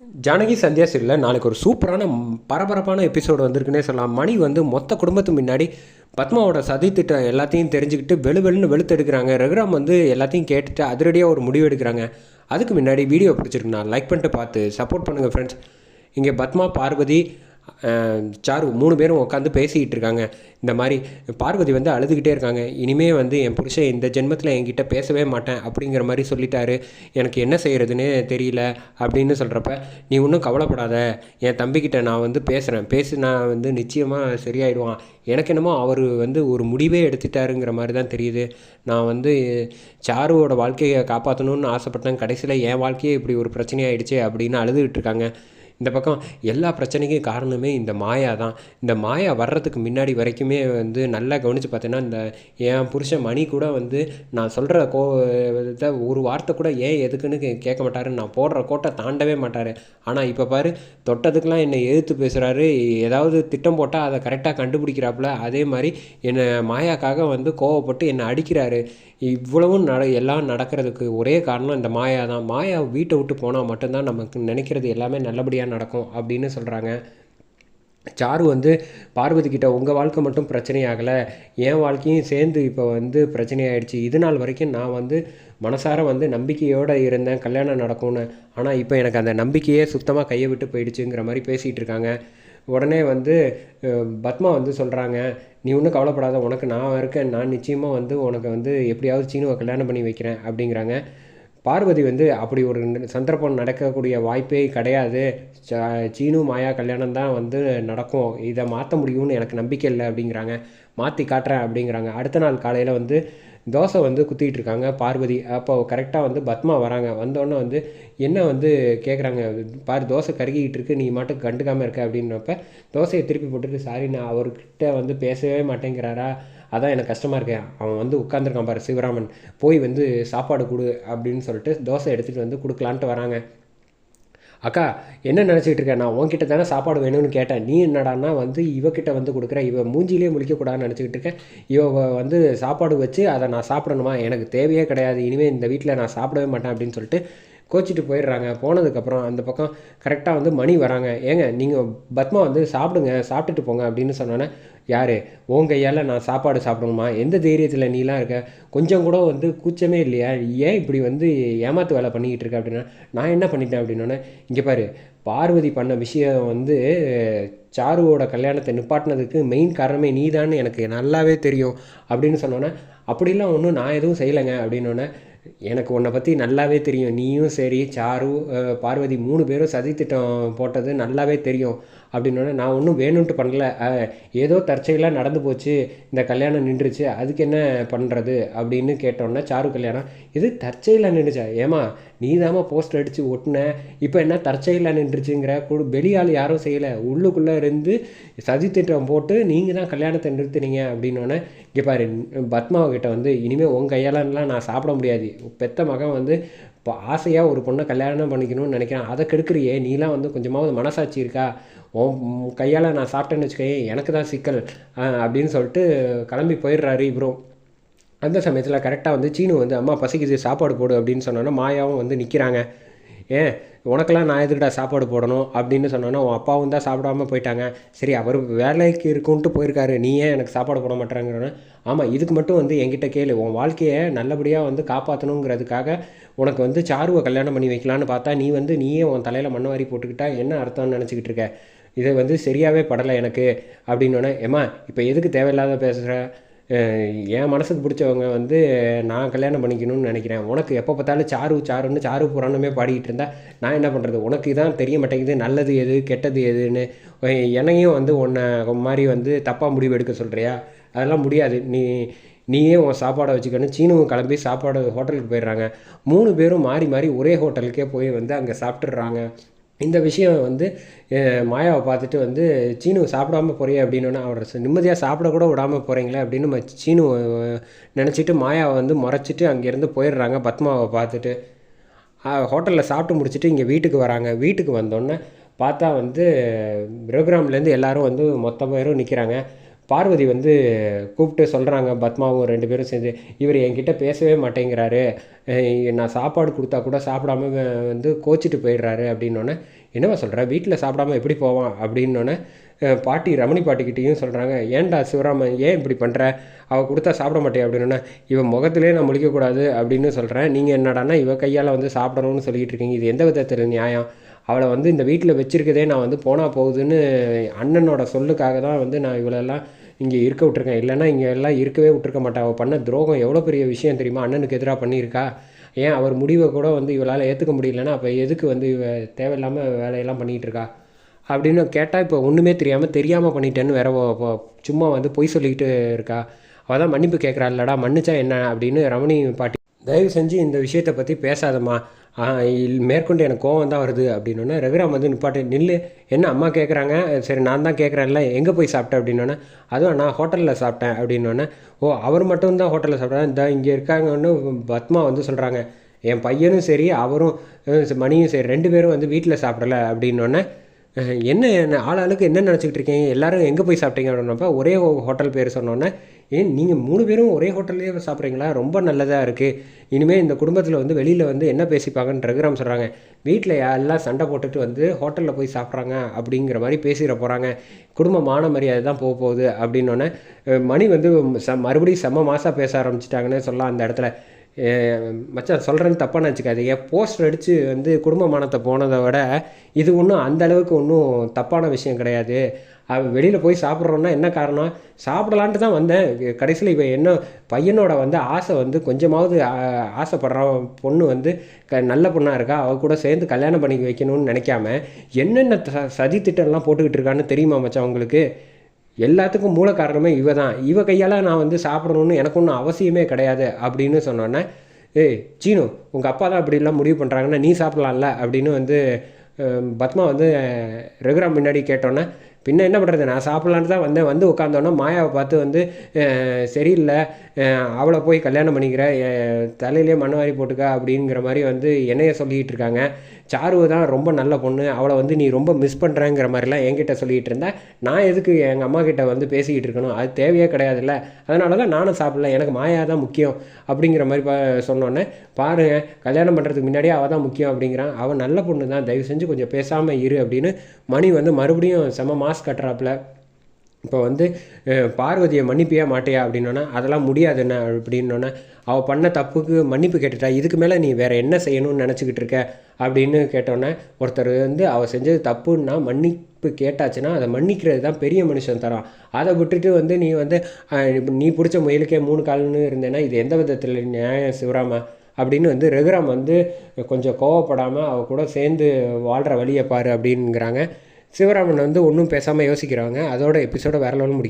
ஜானகி சந்தியா சீரியலில் நாளைக்கு ஒரு சூப்பரான பரபரப்பான எபிசோடு வந்திருக்குன்னே சொல்லலாம். மணி வந்து மொத்த குடும்பத்து முன்னாடி பத்மாவோட சதி திட்டம் எல்லாத்தையும் தெரிஞ்சுக்கிட்டு வெளு வெளுன்னு வெளுத்தெடுக்கிறாங்க ரகுராம் வந்து எல்லாத்தையும் கேட்டுட்டு அதிரடியாக ஒரு முடிவு எடுக்கிறாங்க. அதுக்கு முன்னாடி வீடியோ பிடிச்சிருக்குண்ணா லைக் பண்ணிட்டு பார்த்து சப்போர்ட் பண்ணுங்கள் ஃப்ரெண்ட்ஸ் இங்கே பத்மா பார்வதி சாரு மூணு பேரும் உட்காந்து பேசிக்கிட்டு இருக்காங்க இந்த மாதிரி பார்வதி வந்து அழுதுகிட்டே இருக்காங்க. இனிமே வந்து என் புருஷன் இந்த ஜென்மத்தில் என்கிட்ட பேசவே மாட்டேன் அப்படிங்கிற மாதிரி சொல்லிட்டாரு. எனக்கு என்ன செய்கிறதுன்னு தெரியல அப்படின்னு சொல்கிறப்ப நீ ஒன்றும் கவலைப்படாத. என் தம்பிக்கிட்ட நான் வந்து பேசுகிறேன் பேசி நான் வந்து நிச்சயமாக சரியாயிடுவான். எனக்கு என்னமோ அவர் வந்து ஒரு முடிவே எடுத்துட்டாருங்கிற மாதிரி தான் தெரியுது. நான் வந்து சாருவோட வாழ்க்கையை காப்பாற்றணும்னு ஆசைப்பட்டேன். கடைசியில் என் வாழ்க்கையே இப்படி ஒரு பிரச்சனையாயிடுச்சு அப்படின்னு அழுதுகிட்டு இருக்காங்க இந்த பக்கம் எல்லா பிரச்சனைக்கும் காரணமே இந்த மாயா தான். இந்த மாயா வர்றதுக்கு முன்னாடி வரைக்குமே வந்து நல்லா கவனித்து பார்த்தீங்கன்னா இந்த என் புருஷன் மணி கூட வந்து நான் சொல்கிற கோ இதை ஒரு வார்த்தை கூட ஏன் எதுக்குன்னு கே- கேட்க மாட்டார். நான் போடுற கோட்டை தாண்டவே மாட்டார். ஆனால் இப்போ பாரு தொட்டதுக்கெலாம் என்னை எதிர்த்து பேசுகிறாரு ஏதாவது திட்டம் போட்டால் அதை கரெக்டாக கண்டுபிடிக்கிறாப்புல. அதே மாதிரி என்னை மாயாக்காக வந்து கோவப்பட்டு என்னை அடிக்கிறாரு. இவ்வளவும் நட எல்லாம் நடக்கிறதுக்கு ஒரே காரணம் இந்த மாயா தான். மாயா வீட்டை விட்டு போனால் மட்டும்தான் நமக்கு நினைக்கிறது எல்லாமே நல்லபடியாக நடக்கும் அப்படின்னு சொல்கிறாங்க சாரு வந்து பார்வதி கிட்ட உங்கள் வாழ்க்கை மட்டும் பிரச்சனையாகலை என் வாழ்க்கையும் சேர்ந்து இப்போ வந்து பிரச்சனையாயிடுச்சு இது நாள் வரைக்கும் நான் வந்து மனசார வந்து நம்பிக்கையோடு இருந்தேன். கல்யாணம் நடக்கும்னு. ஆனால் இப்போ எனக்கு அந்த நம்பிக்கையே சுத்தமாக கையை விட்டு போயிடுச்சுங்கிற மாதிரி பேசிகிட்டு இருக்காங்க. உடனே வந்து பத்மா வந்து சொல்கிறாங்க நீ ஒன்றும் கவலைப்படாத உனக்கு நான் இருக்கேன் நான் நிச்சயமாக வந்து உனக்கு வந்து எப்படியாவது சீனுவை கல்யாணம் பண்ணி வைக்கிறேன் அப்படிங்கிறாங்க. பார்வதி வந்து அப்படி ஒரு சந்தர்ப்பம் நடக்கக்கூடிய வாய்ப்பே கிடையாது. ச- சீனு மாயா கல்யாணம் தான் வந்து நடக்கும். இதை மாற்ற முடியும்னு எனக்கு நம்பிக்கை இல்லை அப்படிங்கிறாங்க. மாற்றி காட்டுறேன் அப்படிங்கிறாங்க. அடுத்த நாள் காலையில் வந்து தோசை வந்து குத்திக்கிட்டு இருக்காங்க பார்வதி அப்போ கரெக்டாக வந்து பத்மா வராங்க. வந்தோடனே வந்து என்ன வந்து கேட்குறாங்க பாரு தோசை கருகிக்கிட்டு இருக்கு நீ மட்டும் கண்டுக்காமல் இருக்க. அப்படின்னப்ப தோசையை திருப்பி போட்டுட்டு சாரி நான் அவர்கிட்ட வந்து பேசவே மாட்டேங்கிறாரா? அதான் எனக்கு கஷ்டமாக இருக்கு. அவன் வந்து உட்காந்துருக்கான் பாரு சிவராமன். போய் வந்து சாப்பாடு கொடு. அப்படின்னு சொல்லிட்டு தோசை எடுத்துகிட்டு வந்து கொடுக்கலான்ட்டு வராங்க. அக்கா என்ன நினச்சிக்கிட்டு இருக்க? நான் உன்கிட்ட தானே சாப்பாடு வேணும்னு கேட்டேன். நீ என்னடான்னா வந்து இவக்கிட்ட வந்து கொடுக்குற இவ மூஞ்சிலே முழிக்கக்கூடாதுன்னு நினச்சிக்கிட்டு இருக்கேன் இவ வந்து சாப்பாடு வச்சு அதை நான் சாப்பிடணுமா? எனக்கு தேவையே கிடையாது. இனிமேல் இந்த வீட்டில் நான் சாப்பிடவே மாட்டேன் அப்படின்னு சொல்லிட்டு கோச்சிட்டு போயிடுறாங்க. போனதுக்கப்புறம் அந்த பக்கம் கரெக்டாக வந்து மணி வராங்க. ஏங்க நீங்கள் பத்மா வந்து சாப்பிடுங்க சாப்பிட்டுட்டு போங்க அப்படின்னு சொன்னோன்னே யார்? உன் கையால் நான் சாப்பாடு சாப்பிடணுமா? எந்த தைரியத்தில் நீலாம் இருக்க? கொஞ்சம் கூட வந்து கூச்சமே இல்லையா? ஏன் இப்படி வந்து ஏமாத்து வேலை பண்ணிக்கிட்டு இருக்க? அப்படின்னா நான் என்ன பண்ணிட்டேன்? அப்படின்னோடனே இங்கே பாரு பார்வதி பண்ண விஷயம் வந்து சாருவோட கல்யாணத்தை நிப்பாட்டினதுக்கு மெயின் காரணமே நீதான்னு எனக்கு நல்லாவே தெரியும். அப்படின்னு சொன்னோன்னே அப்படிலாம் ஒன்றும் நான் எதுவும் செய்யலைங்க. அப்படின்னோடனே எனக்கு உன்னை பற்றி நல்லாவே தெரியும். நீயும் சரி சாரு பார்வதி மூணு பேரும் சதி திட்டம் போட்டது நல்லாவே தெரியும். அப்படின்னோடனே நான் ஒன்றும் வேணும்ட்டு பண்ணல. ஏதோ தற்செயலாக நடந்து போச்சு. இந்த கல்யாணம் நின்றுச்சு. அதுக்கு என்ன பண்ணுறது அப்படின்னு கேட்டோன்னே சாரு கல்யாணம். இது தற்செயலாக நின்றுச்சா? ஏமா நீ தாம்மா போஸ்டர் அடித்து ஒட்டின. இப்போ என்ன தற்செயலாக நின்றுச்சுங்கிற? குழு வெளியாள் யாரும் செய்யலை. உள்ளுக்குள்ளே இருந்து சதி திட்டம் போட்டு நீங்கள் தான் கல்யாணத்தை நிறுத்துனீங்க. அப்படின்னோடனே இங்கே பாரு பத்மாவகிட்ட வந்து இனிமேல் உன் கையாலலாம் நான் சாப்பிட முடியாது. பெத்த மகன் வந்து இப்போ ஆசையாக ஒரு பொண்ணை கல்யாணம் பண்ணிக்கணும்னு நினைக்கிறேன். அதை கெடுக்கிறியே. நீலாம் வந்து கொஞ்சமாவது மனசாட்சி இருக்கா? கையால் நான் சாப்பிட்டேன்னு வச்சுக்கோயேன் எனக்கு தான் சிக்கல் அப்படின்னு சொல்லிட்டு கிளம்பி போயிடுறாரு இவரும் அந்த சமயத்தில் கரெக்டாக வந்து சீனு வந்து அம்மா பசிக்குது சாப்பாடு போடு அப்படின்னு சொன்னோன்னா மாயாவும் வந்து நிற்கிறாங்க ஏன்? உனக்கெல்லாம் நான் எதுக்கிட்ட சாப்பாடு போடணும்? அப்படின்னு சொன்னோன்னா உன் அப்பாவும் தான் சாப்பிடாம போயிட்டாங்க. சரி அவர் வேலைக்கு இருக்குன்ட்டு போயிருக்காரு. நீ ஏன் எனக்கு சாப்பாடு போட மாட்டேறாங்கிறோன்னு? ஆமாம் இதுக்கு மட்டும் வந்து என்கிட்ட கேளு. உன் வாழ்க்கையை நல்லபடியாக வந்து காப்பாற்றணுங்கிறதுக்காக உனக்கு வந்து சாருவை கல்யாணம் பண்ணி வைக்கலான்னு பார்த்தா நீ வந்து நீயே உன் தலையில் மண்ணை வாரி போட்டுக்கிட்டா என்ன அர்த்தம்னு நினச்சிக்கிட்டு இருக்க? இது வந்து சரியாகவே படலை எனக்கு அப்படின்னோடனே ஏம்மா இப்போ எதுக்கு தேவையில்லாத பேசுகிற என் மனசுக்கு பிடிச்சவங்க வந்து நான் கல்யாணம் பண்ணிக்கணும்னு நினைக்கிறேன். உனக்கு எப்போ பார்த்தாலும் சாரு சாருன்னு சாரு புராணமே பாடிக்கிட்டு இருந்தால் நான் என்ன பண்ணுறது உனக்கு தான் தெரிய மாட்டேங்குது. நல்லது எது கெட்டது எதுன்னு. என்னையும் வந்து உன்னை மாதிரி வந்து தப்பாக முடிவு எடுக்க சொல்கிறியா அதெல்லாம் முடியாது. நீ நீயே உன் சாப்பாடை வச்சுக்கணும். சீனவும் கிளம்பி சாப்பாடு ஹோட்டலுக்கு போயிடுறாங்க. மூணு பேரும் மாறி மாறி ஒரே ஹோட்டலுக்கே போய் வந்து அங்கே சாப்பிட்டுடுறாங்க. இந்த விஷயம் வந்து மாயாவை பார்த்துட்டு வந்து சீனு சாப்பிடாம போறியே அப்படின்னு அவர் நிம்மதியாக சாப்பிட கூட விடாமல் போகிறீங்களே அப்படின்னு ம- சீனு நினச்சிட்டு மாயாவை வந்து முறைச்சிட்டு அங்கேருந்து போயிடுறாங்க பத்மாவை பார்த்துட்டு. ஹோட்டலில் சாப்பிட்டு முடிச்சுட்டு இங்கே வீட்டுக்கு வராங்க. வீட்டுக்கு வந்தோடனே பார்த்தா வந்து ப்ரோக்ராம்லேருந்து எல்லாரும் வந்து மொத்த பேரும் நிற்கிறாங்க பார்வதி வந்து கூப்பிட்டு சொல்கிறாங்க பத்மாவும் ரெண்டு பேரும் சேர்ந்து இவர் என்கிட்ட பேசவே மாட்டேங்கிறாரு. நான் சாப்பாடு கொடுத்தா கூட சாப்பிடாம வந்து கோச்சிட்டு போயிடுறாரு. அப்படின்னோடனே என்னவா சொல்கிற வீட்டில் சாப்பிடாம எப்படி போவான்? அப்படின்னோடனே பாட்டி ரமணி பாட்டிக்கிட்டேயும் சொல்கிறாங்க ஏன்டா சிவராமன் ஏன் இப்படி பண்ணுற அவள் கொடுத்தா சாப்பிட மாட்டேன் அப்படின்னா இவன் முகத்திலே நான் முழிக்கக்கூடாது அப்படின்னு சொல்கிறேன் நீங்கள் என்னடான்னா இவ கையால் வந்து சாப்பிடணும்னு சொல்லிகிட்டு இருக்கீங்க. இது எந்த விதத்தில் நியாயம்? அவளை வந்து இந்த வீட்டில் வச்சுருக்கதே நான் வந்து போனால் போகுதுன்னு அண்ணனோட சொல்லுக்காக தான் வந்து நான் இவளெல்லாம் இங்கே இருக்க விட்ருக்கேன் இல்லைன்னா இங்கே எல்லாம் இருக்கவே விட்டுருக்க மாட்டேன் அவள் பண்ண துரோகம் எவ்வளோ பெரிய விஷயம் தெரியுமா? அண்ணனுக்கு எதிராக பண்ணியிருக்கா? ஏன் அவர் முடிவை கூட வந்து இவளால் ஏற்றுக்க முடியலன்னா அப்போ எதுக்கு வந்து இவ தேவையில்லாமல் வேலையெல்லாம் பண்ணிகிட்டு இருக்கா அப்படின்னு கேட்டால் இப்போ ஒன்றுமே தெரியாமல் தெரியாமல் பண்ணிட்டேன்னு வேற ஒ- சும்மா வந்து பொய் சொல்லிக்கிட்டு இருக்கா. அவள் தான் மன்னிப்பு கேட்குறாள்லடா மன்னிச்சா என்ன? அப்படின்னு ரமணி பாட்டி தயவு செஞ்சு இந்த விஷயத்தை பற்றி பேசாதம்மா. மேற்கொண்டு எனக்கு கோவம் தான் வருது அப்படின்னோடனே ரகுராம் வந்து நிப்பாட்டு நில்லு என்ன அம்மா கேட்குறாங்க சரி நான் தான் கேட்குறேன்ல எங்கே போய் சாப்பிட்டேன் அப்படின்னோடனே அதுவும் நான் ஹோட்டலில் சாப்பிட்டேன். அப்படின்னோடனே ஓ அவர் மட்டும் தான் ஹோட்டலில் சாப்பிட்டேன் இந்த இங்கே இருக்காங்கன்னு பத்மா வந்து சொல்கிறாங்க என் பையனும் சரி அவரும் மணியும் சரி ரெண்டு பேரும் வந்து வீட்டில் சாப்பிடல. அப்படின்னோடனே என்ன என்ன ஆளாளுக்கு என்ன நினச்சிக்கிட்டு இருக்கீங்க? எல்லோரும் எங்கே போய் சாப்பிட்டீங்க அப்படின்னப்ப ஒரே ஹோட்டல் பேர் சொன்னோன்னே ஏன் நீங்கள் மூணு பேரும் ஒரே ஹோட்டல்லே சாப்பிட்றீங்களா? ரொம்ப நல்லதாக இருக்குது இனிமேல் இந்த குடும்பத்தில் வந்து வெளியில் வந்து என்ன பேசிப்பாங்கன்னு ரகுராம் சொல்கிறாங்க வீட்டில் எல்லாம் சண்டை போட்டுட்டு வந்து ஹோட்டலில் போய் சாப்பிட்றாங்க அப்படிங்கிற மாதிரி பேசிட போகிறாங்க குடும்ப மான மரியாதை தான் போக போகுது அப்படின்னோடனே மணி வந்து ச மறுபடியும் செம்ம மாதம் பேச ஆரம்பிச்சிட்டாங்கன்னு சொல்லலாம் அந்த இடத்துல. மச்சான் சொல்கிறேன்னு தப்பாக நினச்சிக்காதீங்க போஸ்டர் அடித்து வந்து குடும்ப மானத்தை போனதை விட இது ஒன்றும் அந்த அளவுக்கு ஒன்றும் தப்பான விஷயம் கிடையாது. வெளியில் போய் சாப்பிட்றோன்னா என்ன காரணம்? சாப்பிடலான்ட்டு தான் வந்தேன். கடைசியில் இப்போ என்ன பையனோட வந்து ஆசை வந்து கொஞ்சமாவது ஆசைப்படுறான் பொண்ணு வந்து க நல்ல பொண்ணாக இருக்கா? அவ கூட சேர்ந்து கல்யாணம் பண்ணி வைக்கணும்னு நினைக்காம என்னென்ன சதி திட்டம்லாம் போட்டுக்கிட்டு இருக்கான்னு தெரியுமா மச்சான் உங்களுக்கு? எல்லாத்துக்கும் மூல காரணமே இவ தான் இவ கையால் நான் வந்து சாப்பிடணும்னு எனக்கு ஒன்றும் அவசியமே கிடையாது அப்படின்னு சொன்னோன்னே ஏய் சீனு உங்கள் அப்பா தான் அப்படிலாம் முடிவு பண்ணுறாங்கன்னா நீ சாப்பிட்லாம்ல? அப்படின்னு வந்து பத்மா வந்து ரகுராம் முன்னாடி கேட்டோன்னே பின்ன என்ன பண்ணுறது நான் சாப்பிட்லான்னு தான் வந்தேன். வந்து உட்காந்தோன்னே மாயாவை பார்த்து வந்து சரியில்லை. அவளை போய் கல்யாணம் பண்ணிக்கிற. தலையிலே மண்ணவாரி போட்டுக்க அப்படிங்கிற மாதிரி வந்து என்னைய சொல்லிக்கிட்டு இருக்காங்க. சாரு தான் ரொம்ப நல்ல பொண்ணு. அவளை வந்து நீ ரொம்ப மிஸ் பண்ணுறேங்கிற மாதிரிலாம் என்கிட்ட சொல்லிகிட்டு இருந்தேன் நான் எதுக்கு எங்கள் அம்மா கிட்ட வந்து பேசிக்கிட்டு இருக்கணும்? அது தேவையே கிடையாதுல்ல. அதனால தான் நானும் சாப்பிடல. எனக்கு மாயா தான் முக்கியம் அப்படிங்கிற மாதிரி பா சொன்னோன்னே பாருங்க கல்யாணம் பண்ணுறதுக்கு முன்னாடியே அவள் தான் முக்கியம் அப்படிங்கிறான். அவள் நல்ல பொண்ணு தான். தயவு செஞ்சு கொஞ்சம் பேசாமல் இரு அப்படின்னு மணி வந்து மறுபடியும் செம மாஸ் கட்டுறாப்புல. இப்போ வந்து பார்வதியை மன்னிப்பியே மாட்டியா அப்படின்னோன்னா அதெல்லாம் முடியாது என்ன அப்படின்னோன்னே அவள் பண்ண தப்புக்கு மன்னிப்பு கேட்டுட்டா இதுக்கு மேலே நீ வேறு என்ன செய்யணும்னு நினச்சிக்கிட்டு இருக்க? அப்படின்னு கேட்டோன்னே ஒருத்தர் வந்து அவள் செஞ்சது தப்புன்னா மன்னிப்பு கேட்டாச்சுன்னா அதை மன்னிக்கிறது தான் பெரிய மனுஷன் தரான் அதை விட்டுட்டு வந்து நீ வந்து நீ பிடிச்ச முயலுக்கே மூணு கால்னு இருந்தேன்னா இது எந்த விதத்தில் நியாயம் சிவராம? அப்படின்னு வந்து ரகுராம் வந்து கொஞ்சம் கோவப்படாமல் அவள் கூட சேர்ந்து வாழ்கிற வழியை பாரு அப்படிங்கிறாங்க. சிவராமன் வந்து ஒன்றும் பேசாமல் யோசிக்கிறாங்க. அதோட எபிசோட வேற லெவல் முடிக்கும்